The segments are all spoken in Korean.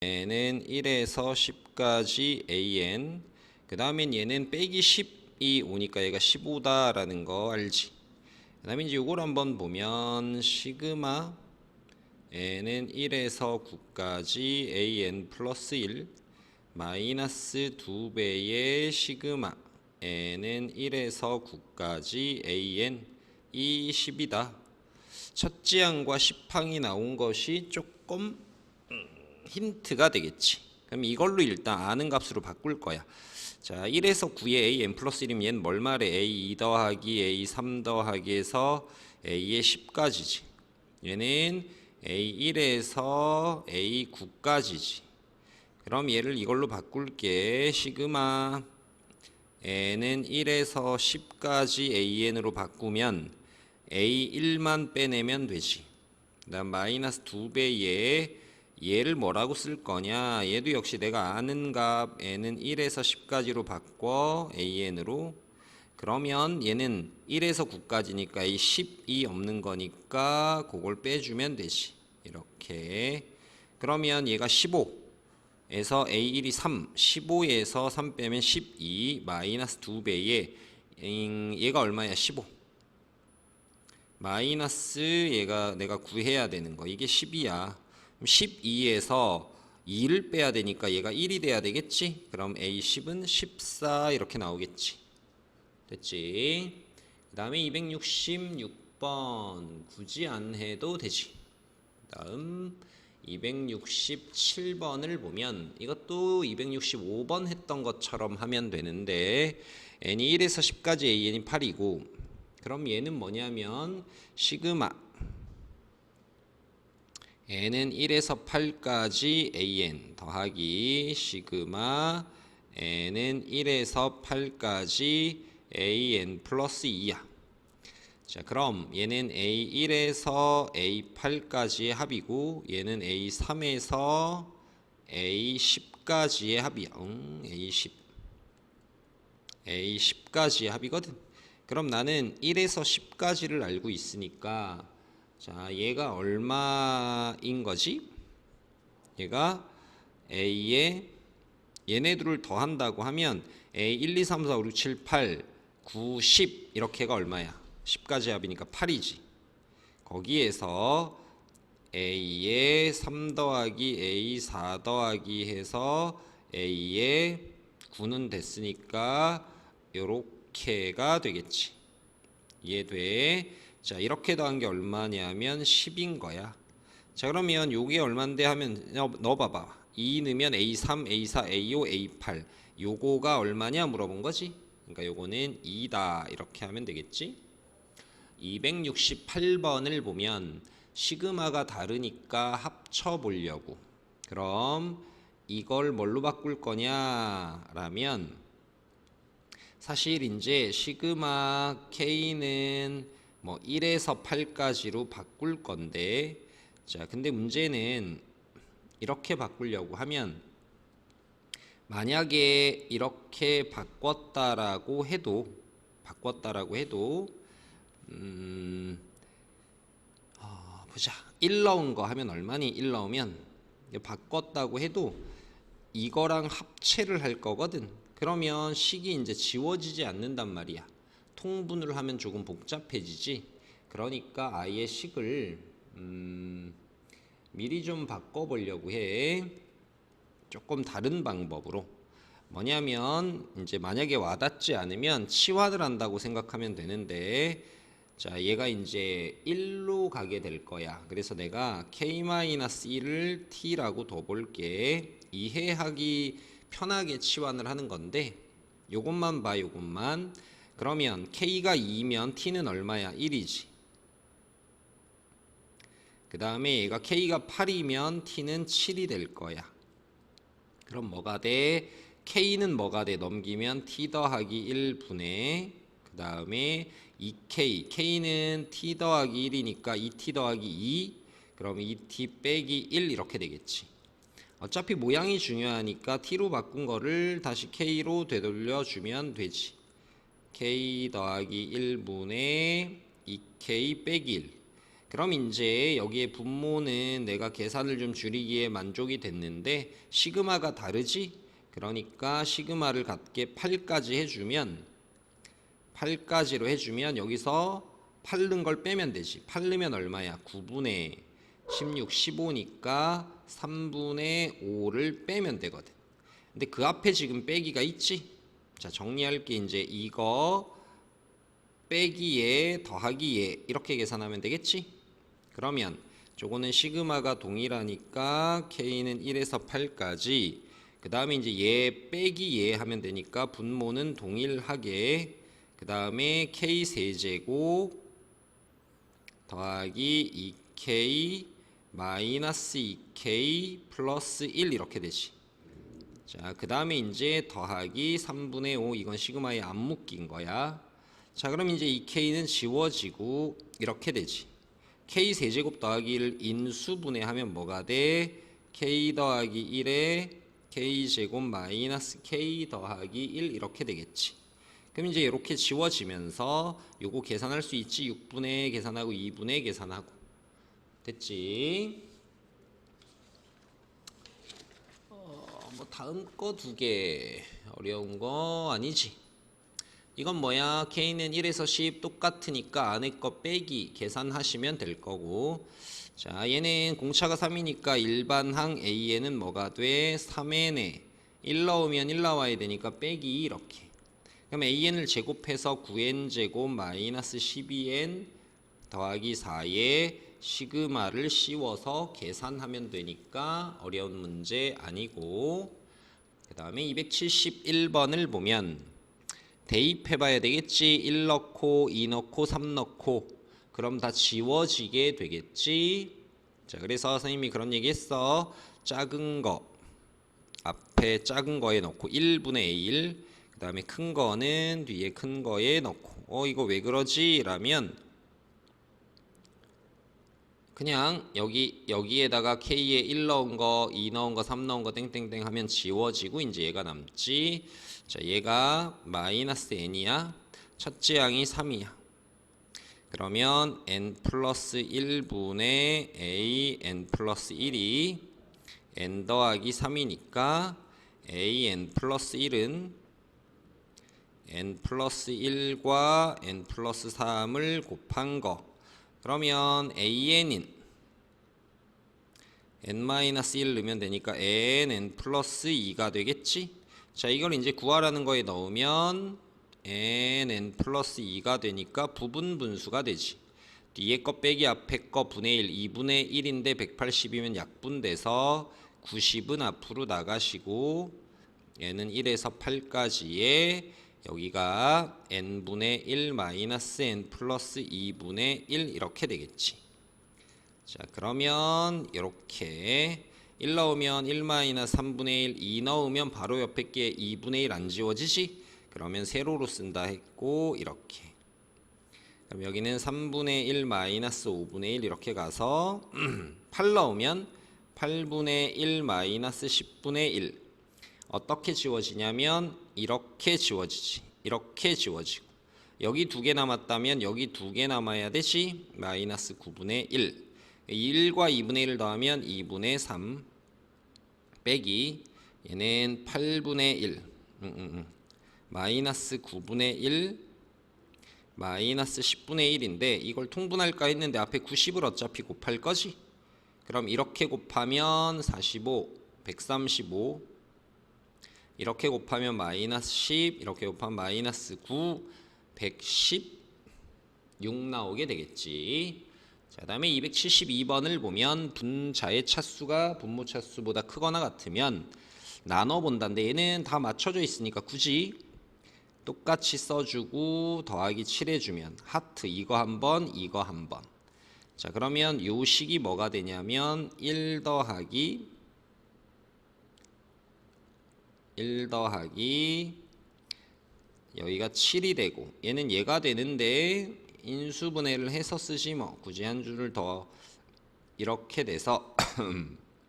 n은 1에서 10까지 an 그 다음엔 얘는 빼기 10이 오니까 얘가 15다라는 거 알지? 그 다음에 이제 요걸 한번 보면 시그마 n은 1에서 9까지 an 플러스 1 마이너스 2배의 시그마 n은 1에서 9까지 an 이 10이다. 첫째 항과 10항이 나온 것이 조금 힌트가 되겠지. 그럼 이걸로 일단 아는 값으로 바꿀 거야. 자, 1에서 9에 a n 플러스 1이면 얘는 뭘 말해? a 2 더하기 a 3 더하기에서 a의 10까지지. 얘는 a 1에서 a 9까지지. 그럼 얘를 이걸로 바꿀게. 시그마 n은 1에서 10까지 an으로 바꾸면 a 1만 빼내면 되지. 그다음 마이너스 2배의 얘를 뭐라고 쓸 거냐? 얘도 역시 내가 아는 값 n은 1에서 10까지로 바꿔 an으로 그러면 얘는 1에서 9까지니까 이 10이 없는 거니까 그걸 빼주면 되지. 이렇게 그러면 얘가 15에서 a1이 3, 15에서 3 빼면 12 마이너스 2배에 얘가 얼마야? 15 마이너스 얘가 내가 구해야 되는 거 이게 10이야 12에서 2를 빼야 되니까 얘가 1이 돼야 되겠지? 그럼 A10은 14 이렇게 나오겠지. 됐지? 그 다음에 266번 굳이 안 해도 되지. 다음 267번을 보면 이것도 265번 했던 것처럼 하면 되는데 n이 1에서 10까지 an이 8이고 그럼 얘는 뭐냐면 시그마 n은 1에서 8까지 an 더하기 시그마 n은 1에서 8까지 an 플러스 2야. 자, 그럼 얘는 a1에서 a8까지의 합이고 얘는 a3에서 a10까지의 합이야. 응, a10. a10까지의 합이거든. 그럼 나는 1에서 10까지를 알고 있으니까 자, 얘가 얼마인 거지? 얘가 a에 얘네들을 더한다고 하면 a 1, 2, 3, 4, 5, 6, 7, 8, 9, 10 이렇게가 얼마야? 10까지 합이니까 8이지. 거기에서 a에 3 더하기 a 4 더하기 해서 a에 9는 됐으니까 요렇게가 되겠지. 이해돼? 자, 이렇게 더한 게 얼마냐면 10인 거야. 자, 그러면 요게 얼만데 하면 넣어 봐봐. 2 넣으면 A3, A4, A5, A8. 요거가 얼마냐 물어본 거지? 그러니까 요거는 2다. 이렇게 하면 되겠지? 268번을 보면 시그마가 다르니까 합쳐 보려고. 그럼 이걸 뭘로 바꿀 거냐라면 사실 이제 시그마 K는 뭐 1에서 8까지로 바꿀 건데 자 근데 문제는 이렇게 바꾸려고 하면 만약에 이렇게 바꿨다라고 해도 바꿨다라고 해도 음 어, 보자. 1 넣은 거 하면 얼마니? 1 넣으면 바꿨다고 해도 이거랑 합체를 할 거거든. 그러면 식이 이제 지워지지 않는단 말이야 통분을 하면 조금 복잡해지지. 그러니까 아예 식을 음, 미리 좀 바꿔보려고 해. 조금 다른 방법으로. 뭐냐면 이제 만약에 와닿지 않으면 치환을 한다고 생각하면 되는데 자 얘가 이제 1로 가게 될 거야. 그래서 내가 k-1을 t라고 둬볼게. 이해하기 편하게 치환을 하는 건데 요것만 봐 요것만 그러면 K가 2면 T는 얼마야? 1이지. 그 다음에 얘가 K가 8이면 T는 7이 될 거야. 그럼 뭐가 돼? K는 뭐가 돼? 넘기면 T 더하기 1분의 그 다음에 2K. K는 T 더하기 1이니까 2T 더하기 2. 그럼 2T 빼기 1 이렇게 되겠지. 어차피 모양이 중요하니까 T로 바꾼 거를 다시 K로 되돌려 주면 되지. K 더하기 1분의 2k 빼기 1. 그럼 이제 여기에 분모는 내가 계산을 좀 줄이기에 만족이 됐는데 시그마가 다르지? 그러니까 시그마를 같게 8까지 해주면 8까지로 해주면 여기서 8 넣은 걸 빼면 되지 8 넣으면 얼마야? 9분의 16, 15니까 3분의 5를 빼면 되거든 근데 그 앞에 지금 빼기가 있지? 자 정리할 게 이제 이거 빼기에 더하기에 이렇게 계산하면 되겠지? 그러면 저거는 시그마가 동일하니까 K는 1에서 8까지 그 다음에 이제 얘 빼기 얘 하면 되니까 분모는 동일하게 그 다음에 K 세제곱 더하기 2K 마이너스 2K 플러스 1 이렇게 되지 자, 그 다음에 이제 더하기 3분의 5 이건 시그마에 안 묶인 거야. 자, 그럼 이제 이 k는 지워지고 이렇게 되지. k 세제곱 더하기 1 인수분해 하면 뭐가 돼? k 더하기 1에 k 제곱 마이너스 k 더하기 1 이렇게 되겠지. 그럼 이제 이렇게 지워지면서 요거 계산할 수 있지. 6분의 계산하고 2분의 계산하고. 됐지? 뭐 다음 거 두 개. 어려운 거 아니지? 이건 뭐야? K는 1에서 10 똑같으니까 안에 거 빼기 계산하시면 될 거고. 자 얘는 공차가 3이니까 일반항 a에는 뭐가 돼? 3n에 1 넣으면 1 나와야 되니까 빼기 이렇게. 그럼 an을 제곱해서 9n 제곱 마이너스 12n 더하기 4에 시그마를 씌워서 계산하면 되니까 어려운 문제 아니고 그 다음에 271번을 보면 대입해 봐야 되겠지 1 넣고 2 넣고 3 넣고. 그럼 다 지워지게 되겠지? 자 그래서 선생님이 그런 얘기 했어. 작은 거. 앞에 작은 거에 넣고 1분의 1, 그 다음에 큰 거는 뒤에 큰 거에 넣고. 어 이거 왜 그러지? 라면 그냥 여기 여기에다가 k에 1 넣은 거, 2 넣은 거, 3 넣은 거 땡땡땡 하면 지워지고 이제 얘가 남지. 자, 얘가 마이너스 n이야. 첫째 양이 3이야. 그러면 n 플러스 1분의 a n 플러스 1이 n 더하기 3이니까 a n 플러스 1은 n 플러스 1과 n 플러스 3을 곱한 거 그러면 an인 n-1 넣으면 되니까 n, n 플러스 2가 되겠지? 자 이걸 이제 구하라는 거에 넣으면 n, n 플러스 2가 되니까 부분 분수가 되지 뒤에 거 빼기 앞에 거 분의 1, 2분의 1인데 180이면 약분돼서 90은 앞으로 나가시고 얘는 1에서 8까지의 여기가 n분의 1 마이너스 n 플러스 2분의 1 이렇게 되겠지. 자 그러면 이렇게 1 넣으면 1 마이너스 3분의 1, 2 넣으면 바로 옆에 게 2분의 1 안 지워지지? 그러면 세로로 쓴다 했고 이렇게 그럼 여기는 3분의 1 마이너스 5분의 1 이렇게 가서 8 넣으면 8분의 1 마이너스 10분의 1 어떻게 지워지냐면 이렇게 지워지지 이렇게 지워지고. 여기 두 개 남았다면 여기 두 개 남아야 되지? 마이너스 9분의 1 1과 2분의 1을 더하면 2분의 3 빼기 얘는 8분의 1 음, 음, 음. 마이너스 9분의 1 마이너스 10분의 1인데 이걸 통분할까 했는데 앞에 90을 어차피 곱할 거지? 그럼 이렇게 곱하면 45 135 이렇게 곱하면 마이너스 10 이렇게 곱하면 마이너스 9 116 나오게 되겠지. 자 다음에 272번을 보면 분자의 차수가 분모 차수보다 크거나 같으면 나눠 본다는데 얘는 다 맞춰져 있으니까 굳이 똑같이 써주고 더하기 7 해주면 하트 이거 한번 이거 한번. 자 그러면 요 식이 뭐가 되냐면 1 더하기 1 더하기 여기가 7이 되고 얘는 얘가 되는데 인수분해를 해서 쓰지 뭐. 굳이 한 줄을 더 이렇게 돼서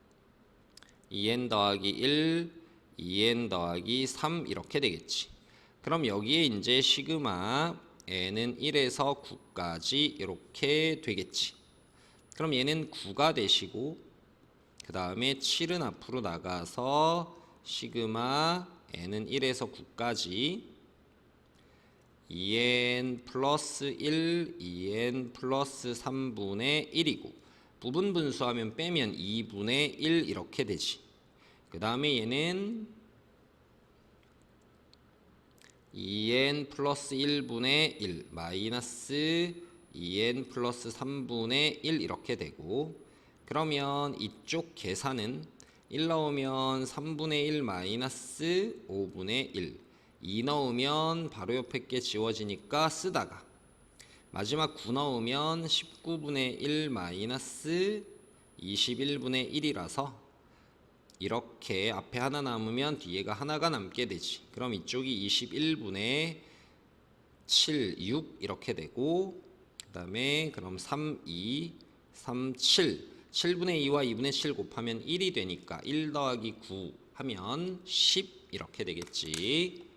2n 더하기 1 2n 더하기 3 이렇게 되겠지. 그럼 여기에 이제 시그마 n은 1에서 9까지 이렇게 되겠지. 그럼 얘는 9가 되시고 그 다음에 7은 앞으로 나가서 시그마 n은 1에서 9까지 2n 플러스 1, 2n 플러스 3분의 1이고 부분 분수하면 빼면 2분의 1 이렇게 되지. 그 다음에 얘는 2n 플러스 1분의 1 마이너스 2n 플러스 3분의 1 이렇게 되고 그러면 이쪽 계산은 1 넣으면 3분의 1 마이너스 5분의 1 2 넣으면 바로 옆에 게 지워지니까 쓰다가 마지막 9 넣으면 19분의 1 마이너스 21분의 1이라서 이렇게 앞에 하나 남으면 뒤에가 하나가 남게 되지. 그럼 이쪽이 21분의 7, 6 이렇게 되고 그 다음에 그럼 3, 2, 3, 7 7분의 2와 2분의 7 곱하면 1이 되니까 1 더하기 9 하면 10 이렇게 되겠지.